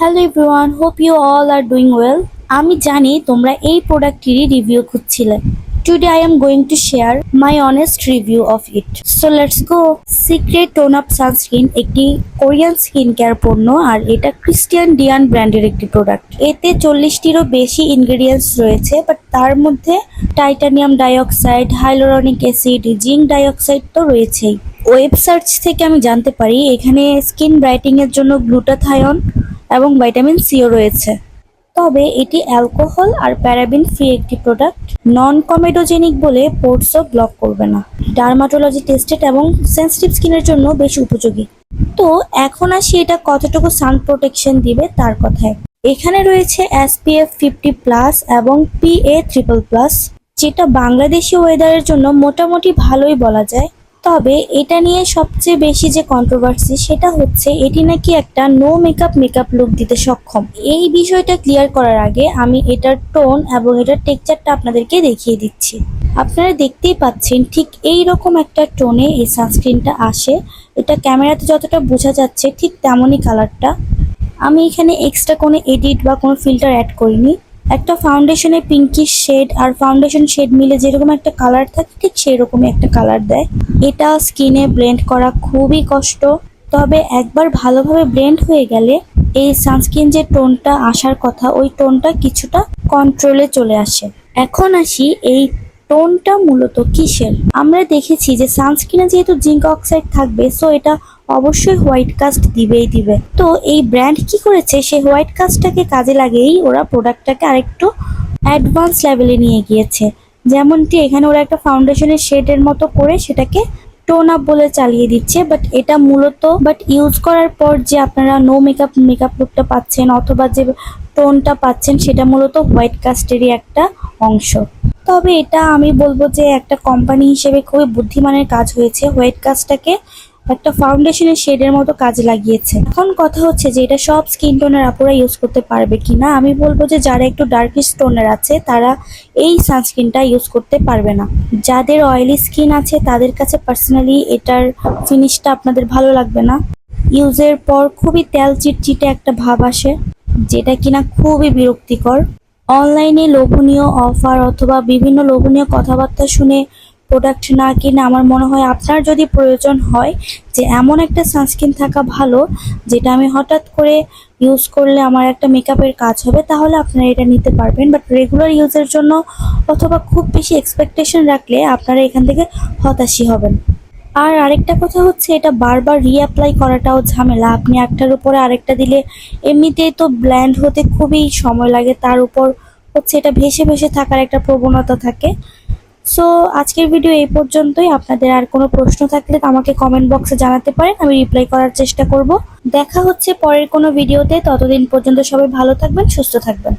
Hello everyone hope you all are doing well আমি জানি তোমরা এই প্রোডাক্টটিরই review খুঁজছিলে। Today I am going to share my honest review of it so let's go secret tone up sunscreen একটি Korean skin care পণ্য, আর এটা Cristian ডিয়ান ব্র্যান্ডের একটি প্রোডাক্ট এতে চল্লিশটিরও বেশি ইনগ্রেডিয়েন্টস রয়েছে বাট তার মধ্যে titanium dioxide hyaluronic acid zinc dioxide তো রয়েছেই। ওয়েব থেকে আমি জানতে পারি, এখানে স্কিন ব্রাইটিং এর জন্য গ্লুটাথায়ন এবং ভাইটামিন সিও রয়েছে। তবে এটি অ্যালকোহল আর প্যারাবিন ফ্রি একটি প্রোডাক্ট নন কমেডোজেনিক বলে পোর্টসও ব্লক করবে না। ডার্মাটোলজি টেস্টেড এবং সেন্সিটিভ স্কিনের জন্য বেশ উপযোগী। তো এখন আসি এটা কতটুকু সান প্রোটেকশন দিবে তার কথায়। এখানে রয়েছে এসপিএফ ফিফটি প্লাস এবং পিএ ট্রিপল প্লাস যেটা বাংলাদেশি ওয়েদারের জন্য মোটামুটি ভালোই বলা যায়। তবে এটা নিয়ে সবচেয়ে বেশি যে কন্ট্রোভার্সি সেটা হচ্ছে এটি নাকি একটা নো মেকআপ মেকআপ লুক দিতে সক্ষম। এই বিষয়টা ক্লিয়ার করার আগে আমি এটার টোন এবং এটার টেক্সচারটা আপনাদেরকে দেখিয়ে দিচ্ছি। আপনারা দেখতেই পাচ্ছেন ঠিক এই রকম একটা টোনে এই সানস্ক্রিনটা আসে। এটা ক্যামেরাতে যতটা বোঝা যাচ্ছে ঠিক তেমনই কালারটা আমি এখানে এক্সট্রা কোনো এডিট বা কোনো ফিল্টার অ্যাড করিনি। একটা ফাউন্ডেশনে পিঙ্কি শেড আর ফাউন্ডেশন শেড মিলে যেরকম একটা কালার থাকে, ঠিক সেরকমই একটা কালার দেয়। এটা স্কিনে ব্লেন্ড করা খুবই কষ্ট। তবে একবার ভালোভাবে ব্লেন্ড হয়ে গেলে এই সানস্ক্রিন যে টোনটা আসার কথা, ওই টোনটা কিছুটা কন্ট্রোলে চলে আসে। এখন আসি এই টোনটা মূলত কিসের? আমরা দেখেছি যে সানস্ক্রিনে যেহেতু জিঙ্ক অক্সাইড থাকবে, সো এটা অবশ্যই হোয়াইট কাস্ট দিবেই দিবে। তো এই ব্র্যান্ড কি করেছে? সেই হোয়াইট কাস্টটাকে কাজে লাগিয়েই ওরা প্রোডাক্টটাকে আরেকটু অ্যাডভান্স লেভেলে নিয়ে গিয়েছে। যেমনটি এখানে ওরা একটা ফাউন্ডেশনের শেডের মতো করে সেটাকে টোন আপ বলে চালিয়ে দিচ্ছে, বাট এটা মূলত, বাট ইউজ করার পর যে আপনারা নো মেকআপ মেকআপ লুকটা পাচ্ছেন অথবা যে টোনটা পাচ্ছেন, সেটা মূলত হোয়াইট কাস্টেরই একটা অংশ। তবে এটা আমি বলব যে একটা কোম্পানি হিসেবে খুবই বুদ্ধিমানের কাজ হয়েছে। হোয়াইট কাজটাকে একটা ফাউন্ডেশনের শেডের মতো কাজে লাগিয়েছে। এখন কথা হচ্ছে যে এটা সব স্কিন টোনের আপুরা ইউজ করতে পারবে কিনা। আমি বলব যে যারা একটু ডার্কিশ টোনের আছে, তারা এই সানস্ক্রিনটা ইউজ করতে পারবে না। যাদের অয়েলি স্কিন আছে, তাদের কাছে পার্সোনালি এটার ফিনিশটা আপনাদের ভালো লাগবে না। ইউজের পর খুবই তেল চিটচিটে একটা ভাব আসে, যেটা কিনা খুবই বিরক্তিকর। অনলাইনে লোভনীয় অফার অথবা বিভিন্ন লোভনীয় কথাবার্তা শুনে প্রোডাক্ট না কিনে আমার মনে হয় আপনার যদি প্রয়োজন হয় যে এমন একটা সানস্ক্রিন থাকা ভালো, যেটা আমি হঠাৎ করে ইউজ করলে আমার একটা মেকআপের কাজ হবে, তাহলে আপনারা এটা নিতে পারবেন। বাট রেগুলার ইউজের জন্য অথবা খুব বেশি এক্সপেকটেশন রাখলে আপনারা এখান থেকে হতাশি হবেন। আর আরেকটা কথা হচ্ছে, এটা বারবার রিঅ্যাপ্লাই করাটাও ঝামেলা। আপনি একটার উপরে আরেকটা দিলে এমনিতেই তো ব্ল্যান্ড হতে খুবই সময় লাগে। তার উপর হচ্ছে এটা ভেসে ভেসে থাকার একটা প্রবণতা থাকে। সো আজকের ভিডিও এই পর্যন্তই। আপনাদের আর কোনো প্রশ্ন থাকলে আমাকে কমেন্ট বক্সে জানাতে পারেন। আমি রিপ্লাই করার চেষ্টা করব। দেখা হচ্ছে পরের কোনো ভিডিওতে ততদিন পর্যন্ত সবাই ভালো থাকবেন, সুস্থ থাকবেন।